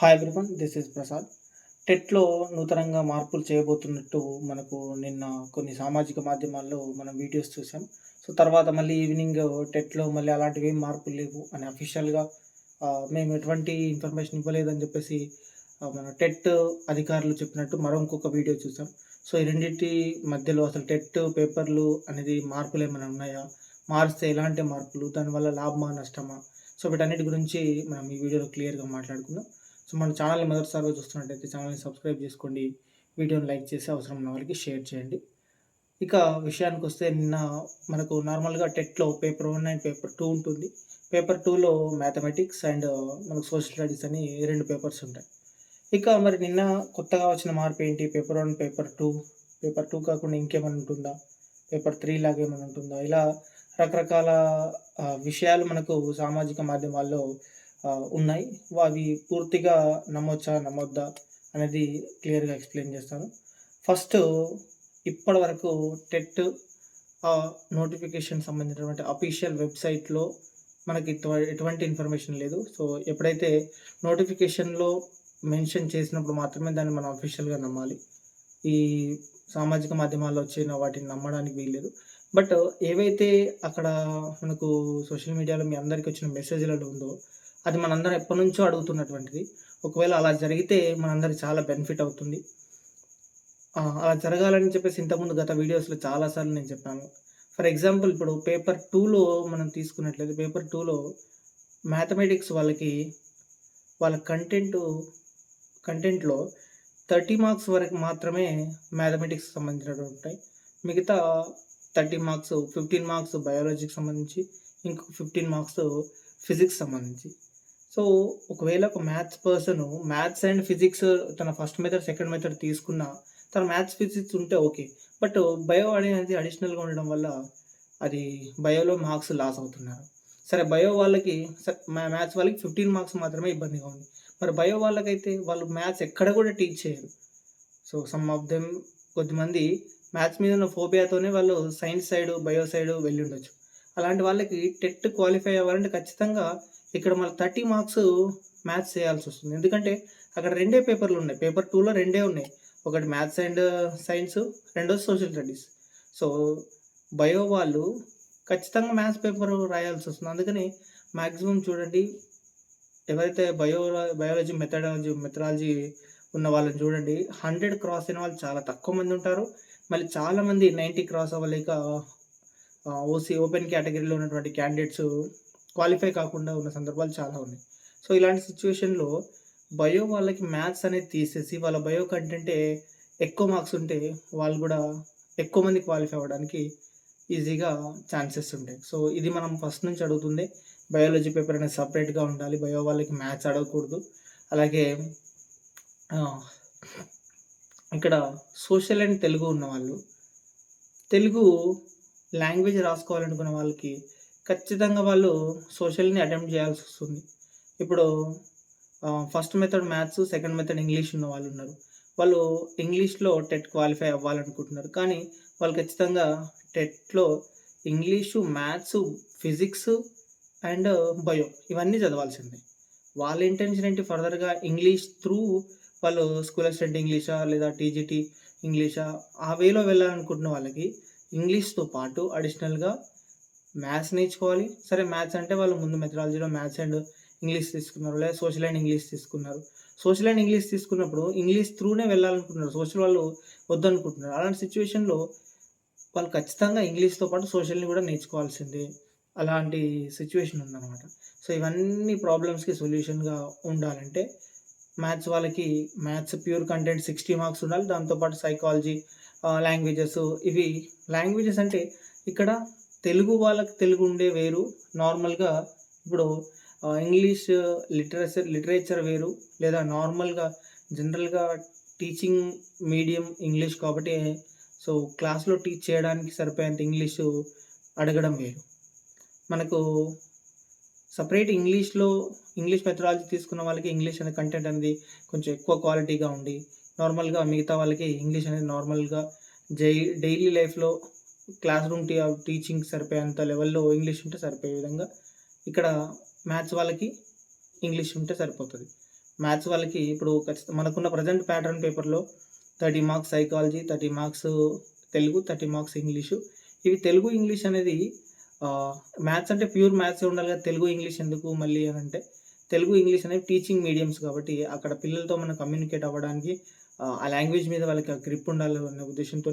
Hi everyone this is Prasad టెట్లో నూతనంగా మార్పులు చేయబోతున్నట్టు మనకు నిన్న కొన్ని సామాజిక మాధ్యమాల్లో మనం వీడియోస్ చూసాం. సో తర్వాత మళ్ళీ ఈవినింగ్ టెట్లో మళ్ళీ అలాంటివి ఏం మార్పులు లేవు అని అఫీషియల్గా మేము ఎటువంటి ఇన్ఫర్మేషన్ ఇవ్వలేదని చెప్పేసి మన టెట్ అధికారులు చెప్పినట్టు మరో ఇంకొక వీడియో చూసాం. సో ఈ రెండింటి మధ్యలో అసలు టెట్ పేపర్లు అనేది మార్పులు ఏమైనా ఉన్నాయా? మారిస్తే ఎలాంటి మార్పులు? దానివల్ల లాభమా నష్టమా? సో వీటన్నిటి గురించి మనం ఈ వీడియోలో క్లియర్గా మాట్లాడుకుందాం. సో మన ఛానల్ని మొదటిసారిగా చూస్తున్నట్టయితే ఛానల్ని సబ్స్క్రైబ్ చేసుకోండి. వీడియోని లైక్ చేసి అవసరం ఉన్న వాళ్ళకి షేర్ చేయండి. ఇక విషయానికి వస్తే నిన్న మనకు నార్మల్గా టెట్లో paper one and paper two ఉంటుంది. పేపర్ టూలో మ్యాథమెటిక్స్ అండ్ మనకు సోషల్ స్టడీస్ అని రెండు పేపర్స్ ఉంటాయి. ఇక మరి నిన్న కొత్తగా వచ్చిన మార్పు ఏంటి? Paper one paper two paper two కాకుండా ఇంకేమైనా ఉంటుందా? పేపర్ త్రీ లాగా ఏమైనా ఉంటుందా? ఇలా రకరకాల uh, విషయాలు మనకు సామాజిక మాధ్యమాల్లో ఉన్నాయి. అవి పూర్తిగా నమ్మొచ్చా నమ్మొద్దా అనేది క్లియర్గా ఎక్స్ప్లెయిన్ చేస్తాను. ఫస్ట్ ఇప్పటి వరకు టెట్ నోటిఫికేషన్ సంబంధించినటువంటి అఫీషియల్ వెబ్సైట్లో మనకి ఎటువంటి ఇన్ఫర్మేషన్ లేదు. సో ఎప్పుడైతే నోటిఫికేషన్లో మెన్షన్ చేసినప్పుడు మాత్రమే దాన్ని మనం అఫీషియల్గా నమ్మాలి. ఈ సామాజిక మాధ్యమాల్లో వచ్చిన వాటిని నమ్మడానికి వీల్లేదు. బట్ ఏవైతే అక్కడ మనకు సోషల్ మీడియాలో మీ అందరికీ వచ్చిన మెసేజ్లలో ఉందో అది మనందరం ఎప్పటి నుంచో అడుగుతున్నటువంటిది. ఒకవేళ అలా జరిగితే మనందరికి చాలా బెనిఫిట్ అవుతుంది. అలా జరగాలని చెప్పేసి ఇంతకుముందు గత వీడియోస్లో చాలాసార్లు నేను చెప్పాను. ఫర్ ఎగ్జాంపుల్ ఇప్పుడు పేపర్ టూలో మనం తీసుకున్నట్లయితే పేపర్ టూలో మ్యాథమెటిక్స్ వాళ్ళకి వాళ్ళ కంటెంట్ కంటెంట్లో థర్టీ మార్క్స్ వరకు మాత్రమే మ్యాథమెటిక్స్ సంబంధించినవి ఉంటాయి. మిగతా థర్టీ మార్క్స్ ఫిఫ్టీన్ మార్క్స్ బయాలజీకి సంబంధించి ఇంకొక ఫిఫ్టీన్ మార్క్స్ ఫిజిక్స్ సంబంధించి. సో ఒకవేళ ఒక maths person maths and physics తన ఫస్ట్ మెథడ్ సెకండ్ మెథడ్ తీసుకున్న తన మ్యాథ్స్ ఫిజిక్స్ ఉంటే ఓకే. బట్ బయో అనేది అడిషనల్గా ఉండడం వల్ల అది బయోలో మార్క్స్ లాస్ అవుతున్నారు. సరే బయో వాళ్ళకి మ్యాథ్స్ వాళ్ళకి ఫిఫ్టీన్ మార్క్స్ మాత్రమే ఇబ్బందిగా ఉంది. మరి బయో వాళ్ళకైతే వాళ్ళు మ్యాథ్స్ ఎక్కడ కూడా టీచ్ చేయరు. సో సమ్ ఆఫ్ దెమ్ కొద్దిమంది మ్యాథ్స్ మీద ఉన్న ఫోబియాతోనే వాళ్ళు సైన్స్ సైడ్ బయో సైడ్ వెళ్ళి ఉండొచ్చు. అలాంటి వాళ్ళకి టెట్ క్వాలిఫై అవ్వాలంటే ఖచ్చితంగా ఇక్కడ మన థర్టీ మార్క్స్ మ్యాథ్స్ చేయాల్సి వస్తుంది. ఎందుకంటే అక్కడ రెండే పేపర్లు ఉన్నాయి. పేపర్ టూలో రెండే ఉన్నాయి. ఒకటి మ్యాథ్స్ అండ్ సైన్స్ రెండోది సోషల్ స్టడీస్. సో బయో వాళ్ళు ఖచ్చితంగా మ్యాథ్స్ పేపర్ రాయాల్సి వస్తుంది. అందుకని మ్యాక్సిమం చూడండి ఎవరైతే బయో బయాలజీ మెథడాలజీ మెథడాలజీ ఉన్న వాళ్ళని చూడండి హండ్రెడ్ క్రాస్ అయిన వాళ్ళు చాలా తక్కువ మంది ఉంటారు. మళ్ళీ చాలామంది నైంటీ క్రాస్ అవ్వలేక ఓసీ ఓపెన్ కేటగిరీలో ఉన్నటువంటి క్యాండిడేట్స్ క్వాలిఫై కాకుండా ఉన్న సందర్భాలు చాలా ఉన్నాయి. సో ఇలాంటి సిచ్యువేషన్లో బయో వాళ్ళకి మ్యాథ్స్ అనేది తీసేసి వాళ్ళ బయో కంటెంటే ఎక్కువ మార్క్స్ ఉంటే వాళ్ళు కూడా ఎక్కువ మంది క్వాలిఫై అవ్వడానికి ఈజీగా ఛాన్సెస్ ఉంటాయి. సో ఇది మనం ఫస్ట్ నుంచి అడుగుతుంది బయాలజీ పేపర్ అనేది సపరేట్గా ఉండాలి బయో వాళ్ళకి మ్యాథ్స్ అడగకూడదు. అలాగే ఇక్కడ సోషల్ అండ్ తెలుగు ఉన్న వాళ్ళు తెలుగు లాంగ్వేజ్ రాసుకోవాలనుకున్న వాళ్ళకి ఖచ్చితంగా వాళ్ళు సోషల్ని అటెంప్ట్ చేయాల్సి వస్తుంది. ఇప్పుడు first method maths second method English ఉన్న వాళ్ళు ఉన్నారు వాళ్ళు ఇంగ్లీష్లో టెట్ క్వాలిఫై అవ్వాలనుకుంటున్నారు. కానీ వాళ్ళు ఖచ్చితంగా టెట్లో English maths physics and bio ఇవన్నీ చదవాల్సిందే. వాళ్ళ ఇంటెన్షన్ ఏంటి? ఫర్దర్గా ఇంగ్లీష్ త్రూ వాళ్ళు స్కూల్ అసిస్టెంట్ ఇంగ్లీషా లేదా టీజీటీ ఇంగ్లీషా ఆ వేలో వెళ్ళాలనుకుంటున్న వాళ్ళకి ఇంగ్లీష్తో పాటు అడిషనల్గా మ్యాథ్స్ నేర్చుకోవాలి. సరే మ్యాథ్స్ అంటే వాళ్ళు ముందు మెథడాలజీలో మ్యాథ్స్ అండ్ ఇంగ్లీష్ తీసుకున్నారు లేదా సోషల్ అండ్ ఇంగ్లీష్ తీసుకున్నారు. సోషల్ అండ్ ఇంగ్లీష్ తీసుకున్నప్పుడు ఇంగ్లీష్ త్రూనే వెళ్ళాలనుకుంటున్నారు. సోషల్ వాళ్ళు వద్దనుకుంటున్నారు. అలాంటి సిచ్యువేషన్లో వాళ్ళు ఖచ్చితంగా ఇంగ్లీష్తో పాటు సోషల్ని కూడా నేర్చుకోవాల్సిందే. అలాంటి సిచ్యువేషన్ ఉందన్నమాట. సో ఇవన్నీ ప్రాబ్లమ్స్కి సొల్యూషన్గా ఉండాలంటే మ్యాథ్స్ వాళ్ళకి maths pure content sixty marks ఉండాలి. దాంతోపాటు సైకాలజీ లాంగ్వేజెస్ ఇవి లాంగ్వేజెస్ అంటే ఇక్కడ తెలుగు వాళ్ళకి తెలుగు ఉండే వేరు. నార్మల్గా ఇప్పుడు ఇంగ్లీష్ లిటరేచర్ లిటరేచర్ వేరు. లేదా నార్మల్గా జనరల్గా టీచింగ్ మీడియం ఇంగ్లీష్ కాబట్టి సో క్లాస్లో టీచ్ చేయడానికి సరిపోయేంత ఇంగ్లీషు అడగడం వేరు. మనకు సపరేట్ ఇంగ్లీష్లో ఇంగ్లీష్ మెథడాలజీ తీసుకున్న వాళ్ళకి ఇంగ్లీష్ అనే కంటెంట్ అనేది కొంచెం ఎక్కువ క్వాలిటీగా ఉండి నార్మల్గా మిగతా వాళ్ళకి ఇంగ్లీష్ అనేది నార్మల్గా జై డైలీ లైఫ్లో క్లాస్ రూమ్ టీ టీచింగ్ సరిపోయేంత లెవెల్లో ఇంగ్లీష్ ఉంటే సరిపోయే విధంగా ఇక్కడ మ్యాథ్స్ వాళ్ళకి ఇంగ్లీష్ ఉంటే సరిపోతుంది మ్యాథ్స్ వాళ్ళకి ఇప్పుడు ఖచ్చితంగా మనకున్న ప్రజెంట్ ప్యాటర్న్ పేపర్‌లో 30 marks psychology, 30 marks Telugu, 30 marks English. ఇవి తెలుగు, ఇంగ్లీష్ అనేది మ్యాథ్స్ అంటే ప్యూర్ మ్యాథ్స్ ఉండాలి కదా! తెలుగు, ఇంగ్లీష్ ఎందుకు మళ్ళీ అంటే తెలుగు, ఇంగ్లీష్ అనేవి టీచింగ్ మీడియమ్స్ కాబట్టి అక్కడ పిల్లలతో మనం కమ్యూనికేట్ అవ్వడానికి ఆ లాంగ్వేజ్ మీద వాళ్ళకి ఆ గ్రిప్ ఉండాలి అనే ఉద్దేశంతో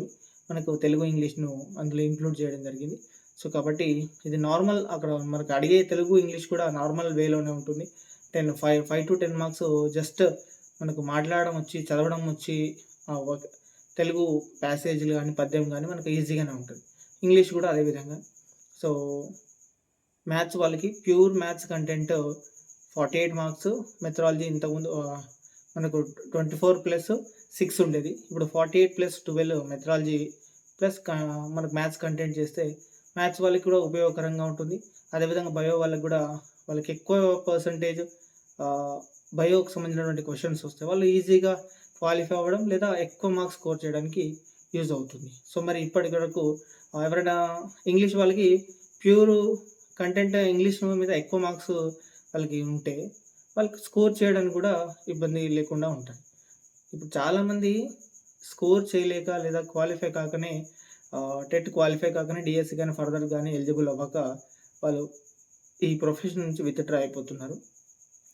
మనకు తెలుగు, ఇంగ్లీష్‌ను అందులో ఇంక్లూడ్ చేయడం జరిగింది. సో, కాబట్టి ఇది నార్మల్ అక్కడ మనకు అడిగే తెలుగు, ఇంగ్లీష్ కూడా నార్మల్ వేలోనే ఉంటుంది. 10 ఫైవ్ 5-10 మార్క్స్ జస్ట్ మనకు మాట్లాడడం వచ్చి, చదవడం వచ్చి తెలుగు ప్యాసేజ్‌లు కానీ పద్యం కానీ మనకు ఈజీగానే ఉంటుంది ఇంగ్లీష్ కూడా అదే విధంగా. సో, మ్యాథ్స్ వాళ్ళకి pure maths content 48 marks methodology ఇంతకుముందు మనకు ట్వంటీ ఫోర్ ప్లస్ సిక్స్ ఉండేది. ఇప్పుడు 48+12 మెథడాలజీ ప్లస్ మనకు మ్యాథ్స్ కంటెంట్ చేస్తే మ్యాథ్స్ వాళ్ళకి కూడా ఉపయోగకరంగా ఉంటుంది. అదేవిధంగా బయో వాళ్ళకి కూడా వాళ్ళకి ఎక్కువ పర్సెంటేజ్ బయోకి సంబంధించినటువంటి క్వశ్చన్స్ వస్తాయి. వాళ్ళు ఈజీగా క్వాలిఫై అవ్వడం లేదా ఎక్కువ మార్క్స్ స్కోర్ చేయడానికి యూజ్ అవుతుంది. సో, మరి ఇప్పటి వరకు ఎవరైనా ఇంగ్లీష్ వాళ్ళకి ప్యూర్ కంటెంట్ ఇంగ్లీష్ మీద ఎక్కువ మార్క్స్ వాళ్ళకి ఉంటే, వాళ్ళకి స్కోర్ చేయడానికి కూడా ఇబ్బంది లేకుండా ఉంటుంది ఇప్పుడు చాలామంది స్కోర్ చేయలేక లేదా క్వాలిఫై కాకనే టెట్ క్వాలిఫై కాకనే డిఎస్సి కానీ ఫర్దర్ కానీ ఎలిజిబుల్ అవ్వక వాళ్ళు ఈ ప్రొఫెషన్ నుంచి విత్‌డ్రా అయిపోతున్నారు.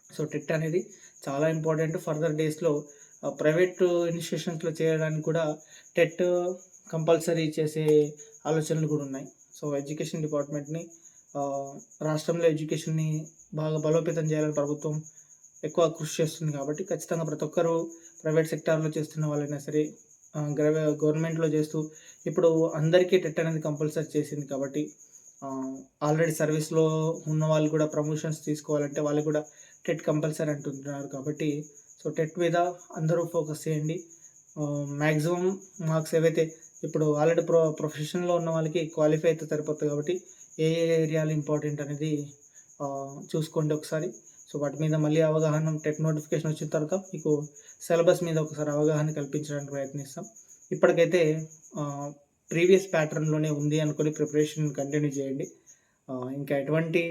సో, టెట్ అనేది చాలా ఇంపార్టెంట్. ఫర్దర్ డేస్‌లో ప్రైవేట్ ఇన్‌స్టిట్యూషన్స్‌లో చేయడానికి కూడా టెట్ కంపల్సరీ చేసే ఆలోచనలు కూడా ఉన్నాయి. సో, ఎడ్యుకేషన్ డిపార్ట్‌మెంట్‌ని రాష్ట్రంలో ఎడ్యుకేషన్‌ని బాగా బలోపేతం చేయాలని ప్రభుత్వం ఎక్కువ కృషి చేస్తుంది కాబట్టి ఖచ్చితంగా ప్రతి ఒక్కరూ ప్రైవేట్ సెక్టార్‌లో చేస్తున్న వాళ్ళైనా సరే గవర్నమెంట్‌లో చేస్తూ ఇప్పుడు అందరికీ టెట్ అనేది కంపల్సరీ చేసింది కాబట్టి ఆల్రెడీ సర్వీస్‌లో ఉన్న వాళ్ళు కూడా ప్రమోషన్స్ తీసుకోవాలంటే వాళ్ళు కూడా టెట్ కంపల్సరీ అంటున్నారు కాబట్టి సో, టెట్ మీద అందరూ ఫోకస్ చేయండి. మ్యాక్సిమం మార్క్స్ ఏవైతే ఇప్పుడు ఆల్రెడీ ప్రొ ప్రొఫెషన్‌లో ఉన్న వాళ్ళకి క్వాలిఫై అయితే సరిపోతుంది కాబట్టి ఏ ఏ ఏరియాలు ఇంపార్టెంట్ అనేది చూసుకోండి ఒకసారి. సో, వాటి మీద మళ్ళీ అవగాహన టెట్ నోటిఫికేషన్ వచ్చిన తర్వాత మీకు సిలబస్ మీద ఒకసారి అవగాహన కల్పించడానికి ప్రయత్నిస్తాం. ఇప్పటికైతే ప్రీవియస్ ప్యాటర్న్‌లోనే ఉంది అనుకుని ప్రిపరేషన్ కంటిన్యూ చేయండి. ఇంకా ఎటువంటి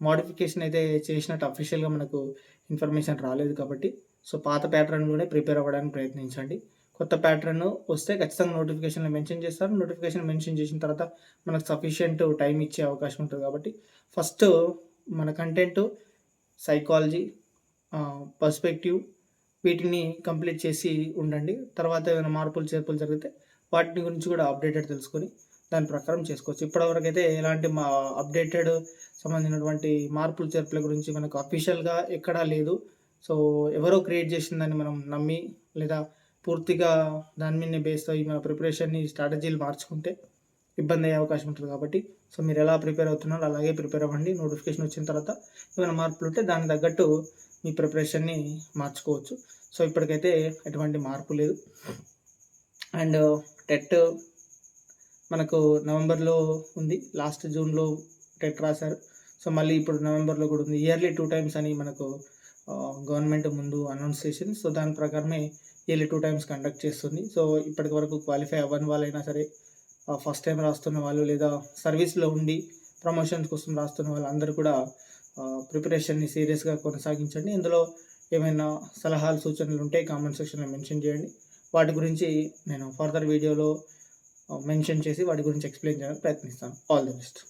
మోడిఫికేషన్ అయితే చేసినట్టు అఫీషియల్‌గా మనకు ఇన్ఫర్మేషన్ రాలేదు కాబట్టి సో, పాత ప్యాటర్న్‌లోనే ప్రిపేర్ అవ్వడానికి ప్రయత్నించండి. కొత్త ప్యాటర్న్ వస్తే ఖచ్చితంగా నోటిఫికేషన్‌లో మెన్షన్ చేస్తారు. నోటిఫికేషన్ మెన్షన్ చేసిన తర్వాత మనకు సఫిషియంట్ టైం ఇచ్చే అవకాశం ఉంటుంది కాబట్టి ఫస్ట్ మన కంటెంట్ సైకాలజీ పర్స్పెక్టివ్ వీటిని కంప్లీట్ చేసి ఉండండి. తర్వాత ఏమైనా మార్పులు, చేర్పులు జరిగితే వాటిని గురించి కూడా అప్డేటెడ్ తెలుసుకొని దాని ప్రకారం చేసుకోవచ్చు. ఇప్పటివరకైతే ఎలాంటి మా అప్డేటెడ్ సంబంధించినటువంటి మార్పులు, చేర్పుల గురించి మనకు అఫీషియల్‌గా ఎక్కడా లేదు. సో, ఎవరో క్రియేట్ చేసిందని మనం నమ్మి లేదా పూర్తిగా దాని మీదనే బేస్ అయ్యి మన ప్రిపరేషన్‌ని స్ట్రాటజీలు మార్చుకుంటే ఇబ్బంది అయ్యే అవకాశం ఉంటుంది కాబట్టి సో, మీరు ఎలా ప్రిపేర్ అవుతున్నారో అలాగే ప్రిపేర్ అవ్వండి. నోటిఫికేషన్ వచ్చిన తర్వాత ఏమైనా మార్పులు ఉంటే దానికి తగ్గట్టు మీ ప్రిపరేషన్‌ని మార్చుకోవచ్చు. సో, ఇప్పటికైతే ఎటువంటి మార్పు లేదు. అండ్ టెట్ మనకు నవంబర్‌లో ఉంది. లాస్ట్ జూన్‌లో టెట్ రాసారు. సో, మళ్ళీ ఇప్పుడు నవంబర్‌లో కూడా ఉంది. ఇయర్లీ టూ టైమ్స్ అని మనకు గవర్నమెంట్ ముందు అనౌన్స్ చేసింది. సో, దాని ప్రకారమే ఇయర్లీ టూ టైమ్స్ కండక్ట్ చేస్తుంది. సో, ఇప్పటి వరకు క్వాలిఫై అవ్వని వాళ్ళైనా సరే ఫస్ట్ టైం రాస్తున్న వాళ్ళు లేదా సర్వీస్‌లో ఉండి ప్రమోషన్స్ కోసం రాస్తున్న వాళ్ళందరూ కూడా ప్రిపరేషన్‌ని సీరియస్‌గా కొనసాగించండి. ఇందులో ఏమైనా సలహాలు, సూచనలు ఉంటే కామెంట్ సెక్షన్‌లో మెన్షన్ చేయండి. వాటి గురించి నేను ఫర్దర్ వీడియోలో మెన్షన్ చేసి వాటి గురించి ఎక్స్‌ప్లెయిన్ చేయడానికి ప్రయత్నిస్తాను. All the best.